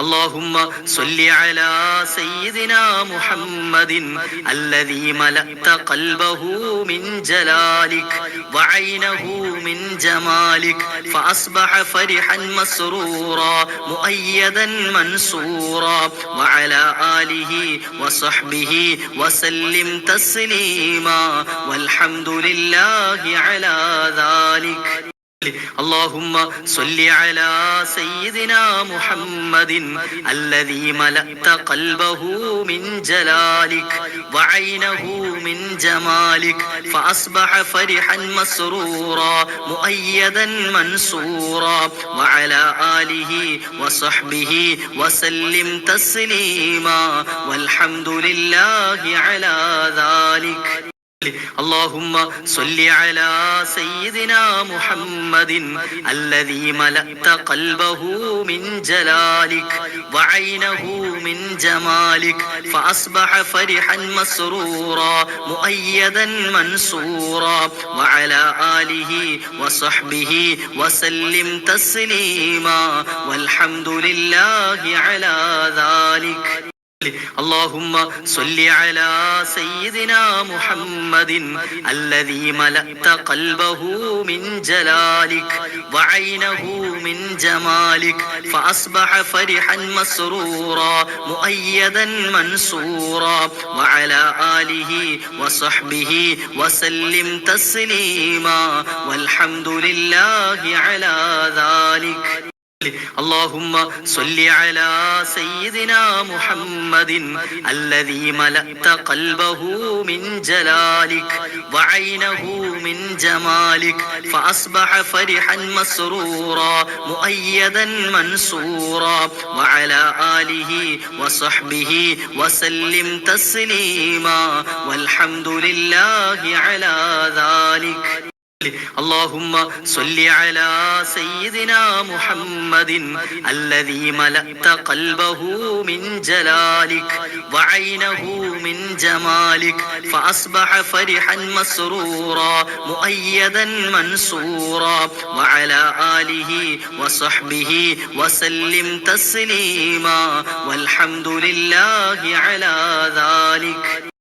اللهم صل على سيدنا محمد الذي ملأت قلبه من جلالك وعينه من جمالك فأصبح فرحا مسرورا مؤيدا منصورا. وعلى آله وصحبه وسلم تسليما والحمد لله على ذلك. اللهم صل على سيدنا محمد الذي ملأت قلبه من جلالك وعينه من جمالك فأصبح فرحا مسرورا مؤيدا منصورا. وعلى آله وصحبه وسلم تسليما والحمد لله على ذلك. اللهم صل على سيدنا محمد الذي ملأت قلبه من جلالك وعينه من جمالك فأصبح فرحا مسرورا مؤيدا منصورا وعلى آله وصحبه وسلم تسليما والحمد لله على ذلك. اللهم صل على سيدنا محمد الذي ملأت قلبه من جلالك وعينه من جمالك فأصبح فرحا مسرورا مؤيدا منصورا. وعلى آله وصحبه وسلم تسليما والحمد لله على ذلك. اللهم صل على سيدنا محمد الذي ملأت قلبه من جلالك وعينه من جمالك فأصبح فرحا مسرورا مؤيدا منصورا. وعلى آله وصحبه وسلم تسليما والحمد لله على ذلك. اللهم صل على سيدنا محمد الذي ملأت قلبه من جلالك وعينه من جمالك فأصبح فرحا مسرورا مؤيدا منصورا. وعلى آله وصحبه وسلم تسليما والحمد لله على ذلك.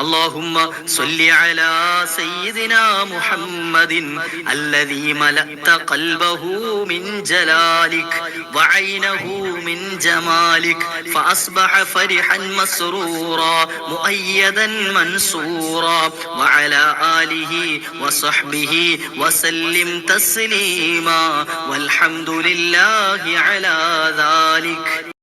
اللهم صل على سيدنا محمد الذي ملأت قلبه من جلالك وعينه من جمالك فأصبح فرحا مسرورا مؤيدا منصورا. وعلى آله وصحبه وسلم تسليما والحمد لله على ذلك.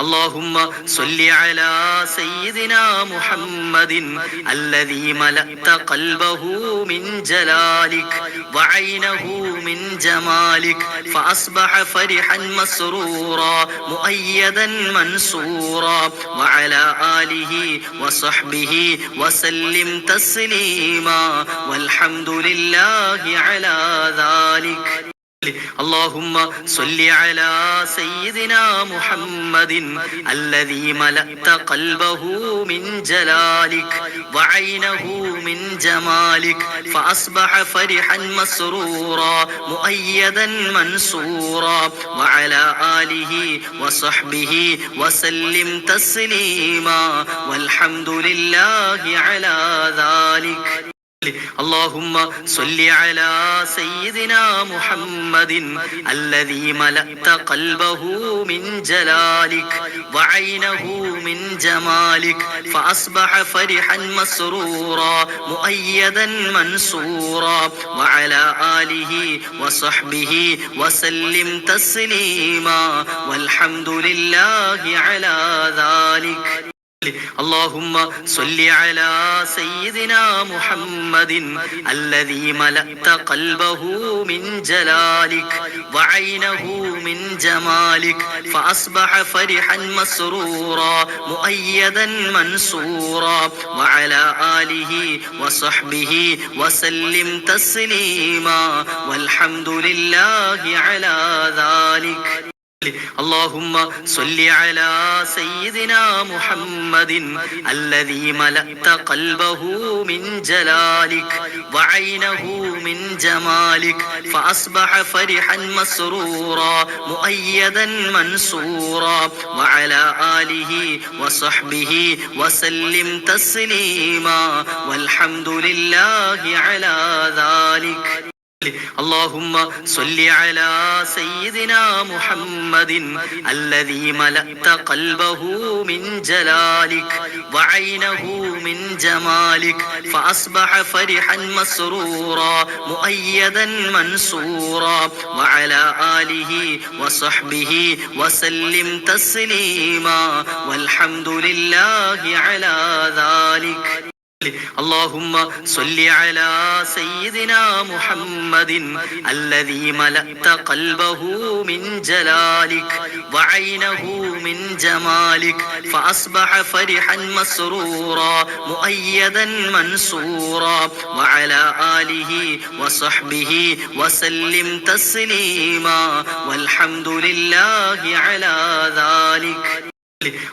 اللهم صل على سيدنا محمد الذي ملأت قلبه من جلالك وعينه من جمالك فأصبح فرحا مسرورا مؤيدا منصورا. وعلى آله وصحبه وسلم تسليما والحمد لله على ذلك. اللهم صل على سيدنا محمد الذي ملأت قلبه من جلالك وعينه من جمالك فأصبح فرحا مسرورا مؤيدا منصورا. وعلى آله وصحبه وسلم تسليما والحمد لله على ذلك. اللهم صل على سيدنا محمد الذي ملأت قلبه من جلالك وعينه من جمالك فأصبح فرحا مسرورا مؤيدا منصورا. وعلى آله وصحبه وسلم تسليما والحمد لله على ذلك. اللهم صل على سيدنا محمد الذي ملأت قلبه من جلالك وعينه من جمالك فأصبح فرحا مسرورا مؤيدا منصورا. وعلى آله وصحبه وسلم تسليما والحمد لله على ذلك. اللهم صل على سيدنا محمد الذي ملأت قلبه من جلالك وعينه من جمالك فأصبح فرحا مسرورا مؤيدا منصورا. وعلى آله وصحبه وسلم تسليما والحمد لله على ذلك. اللهم صل على سيدنا محمد الذي ملأت قلبه من جلالك وعينه من جمالك فأصبح فرحا مسرورا مؤيدا منصورا. وعلى آله وصحبه وسلم تسليما والحمد لله على ذلك. اللهم صل على سيدنا محمد الذي ملأت قلبه من جلالك وعينه من جمالك فأصبح فرحا مسرورا مؤيدا منصورا. وعلى آله وصحبه وسلم تسليما والحمد لله على ذلك.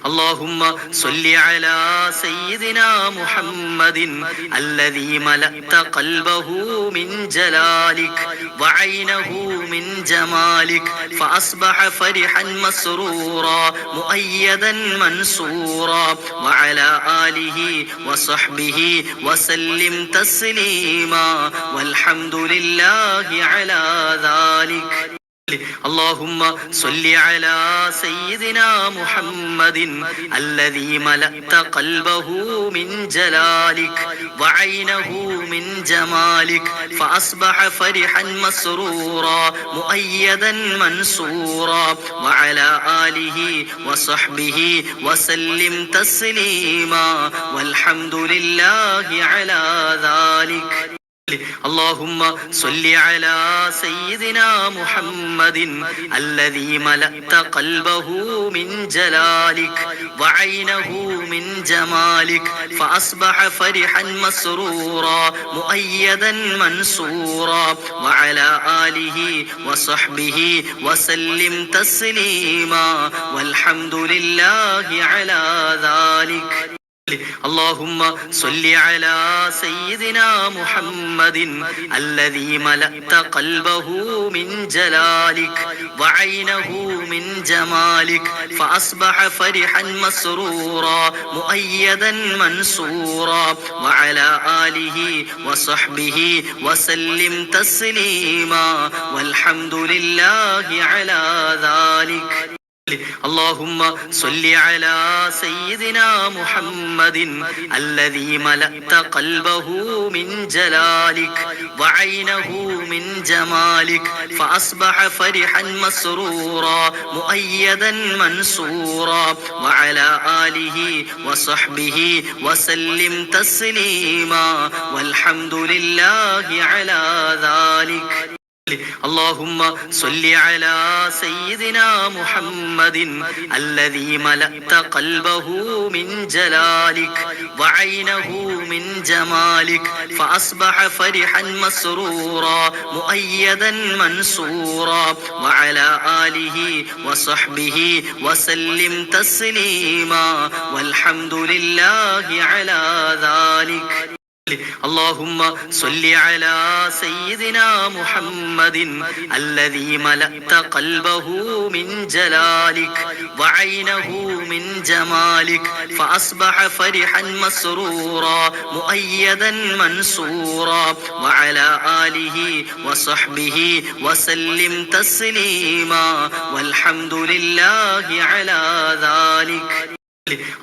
اللهم صل على سيدنا محمد الذي ملأت قلبه من جلالك وعينه من جمالك فأصبح فرحا مسرورا مؤيدا منصورا. وعلى آله وصحبه وسلم تسليما والحمد لله على ذلك. اللهم صل على سيدنا محمد الذي ملأت قلبه من جلالك وعينه من جمالك فأصبح فرحا مسرورا مؤيدا منصورا. وعلى آله وصحبه وسلم تسليما والحمد لله على ذلك. اللهم صل على سيدنا محمد الذي ملأت قلبه من جلالك وعينه من جمالك فأصبح فرحا مسرورا مؤيدا منصورا. وعلى آله وصحبه وسلم تسليما والحمد لله على ذلك. اللهم صل على سيدنا محمد الذي ملأت قلبه من جلالك وعينه من جمالك فأصبح فرحا مسرورا مؤيدا منصورا. وعلى آله وصحبه وسلم تسليما والحمد لله على ذلك. اللهم صل على سيدنا محمد الذي ملأت قلبه من جلالك وعينه من جمالك فأصبح فرحا مسرورا مؤيدا منصورا. وعلى آله وصحبه وسلم تسليما والحمد لله على ذلك. اللهم صل على سيدنا محمد الذي ملأت قلبه من جلالك وعينه من جمالك فأصبح فرحا مسرورا مؤيدا منصورا. وعلى آله وصحبه وسلم تسليما والحمد لله على ذلك. اللهم صل على سيدنا محمد الذي ملأت قلبه من جلالك وعينه من جمالك فأصبح فرحا مسرورا مؤيدا منصورا. وعلى آله وصحبه وسلم تسليما والحمد لله على ذلك.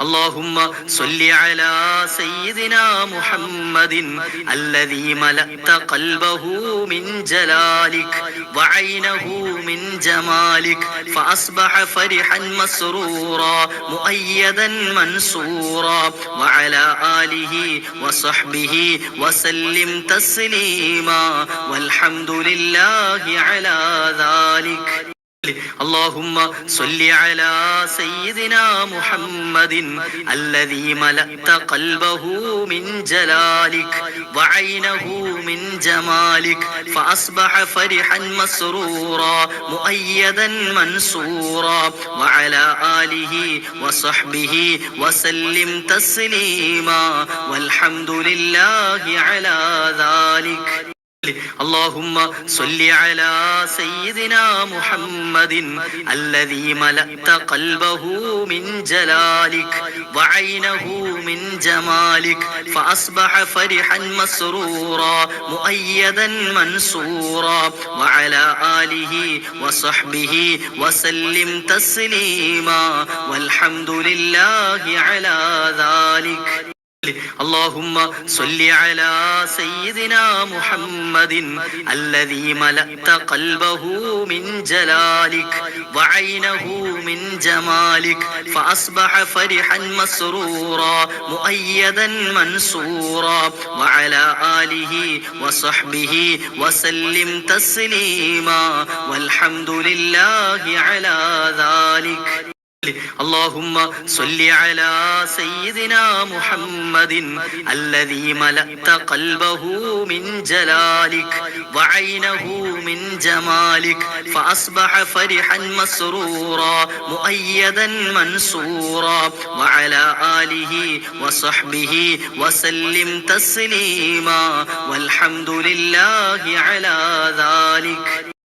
اللهم صل على سيدنا محمد الذي ملأت قلبه من جلالك وعينه من جمالك فأصبح فرحا مسرورا مؤيدا منصورا. وعلى آله وصحبه وسلم تسليما والحمد لله على ذلك. اللهم صل على سيدنا محمد الذي ملأت قلبه من جلالك وعينه من جمالك فأصبح فرحا مسرورا مؤيدا منصورا. وعلى آله وصحبه وسلم تسليما والحمد لله على ذلك. اللهم صل على سيدنا محمد الذي ملأت قلبه من جلالك وعينه من جمالك فأصبح فرحا مسرورا مؤيدا منصورا. وعلى آله وصحبه وسلم تسليما والحمد لله على ذلك. اللهم صل على سيدنا محمد الذي ملأت قلبه من جلالك وعينه من جمالك فأصبح فرحا مسرورا مؤيدا منصورا. وعلى آله وصحبه وسلم تسليما والحمد لله على ذلك. اللهم صل على سيدنا محمد الذي ملأت قلبه من جلالك وعينه من جمالك فأصبح فرحا مسرورا مؤيدا منصورا. وعلى آله وصحبه وسلم تسليما والحمد لله على ذلك.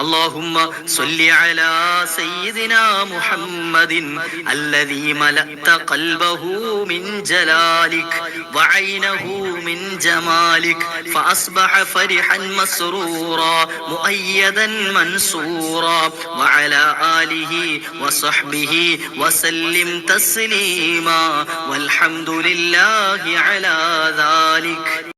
اللهم صل على سيدنا محمد الذي ملأت قلبه من جلالك وعينه من جمالك فأصبح فرحا مسرورا مؤيدا منصورا. وعلى آله وصحبه وسلم تسليما والحمد لله على ذلك.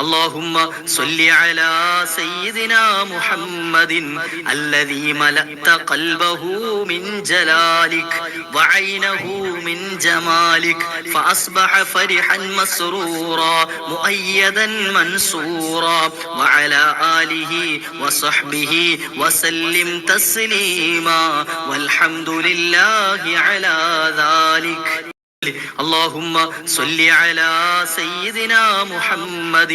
اللهم صل على سيدنا محمد الذي ملأت قلبه من جلالك وعينه من جمالك فأصبح فرحا مسرورا مؤيدا منصورا. وعلى آله وصحبه وسلم تسليما والحمد لله على ذلك. اللهم صل على سيدنا محمد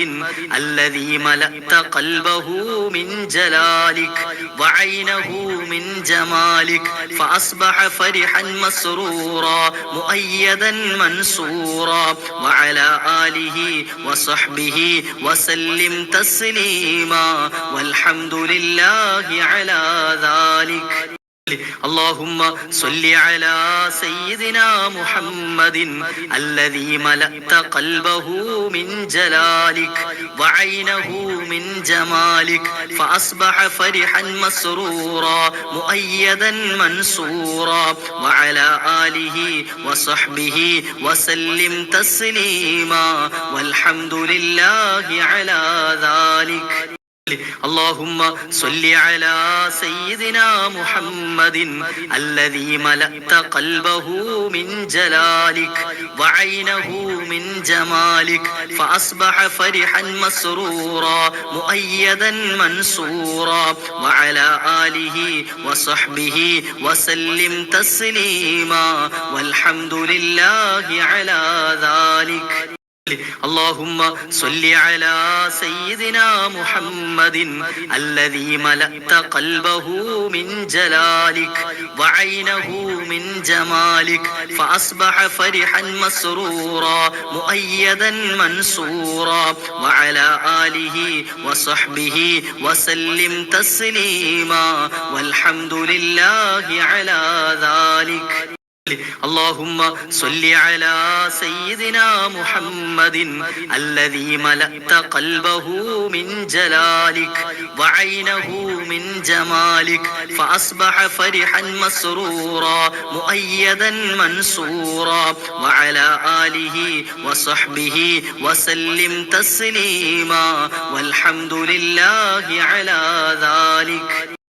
الذي ملأت قلبه من جلالك وعينه من جمالك فأصبح فرحا مسرورا مؤيدا منصورا. وعلى آله وصحبه وسلم تسليما والحمد لله على ذلك. اللهم صل على سيدنا محمد الذي ملأت قلبه من جلالك وعينه من جمالك فأصبح فرحا مسرورا مؤيدا منصورا. وعلى آله وصحبه وسلم تسليما والحمد لله على ذلك. اللهم صل على سيدنا محمد الذي ملأت قلبه من جلالك وعينه من جمالك فأصبح فرحا مسرورا مؤيدا منصورا. وعلى آله وصحبه وسلم تسليما والحمد لله على ذلك اللهم صل على سيدنا محمد الذي ملأت قلبه من جلالك وعينه من جمالك فأصبح فرحا مسرورا مؤيدا منصورا. وعلى آله وصحبه وسلم تسليما والحمد لله على ذلك. اللهم صل على سيدنا محمد الذي ملأت قلبه من جلالك وعينه من جمالك فأصبح فرحا مسرورا مؤيدا منصورا. وعلى آله وصحبه وسلم تسليما والحمد لله على ذلك.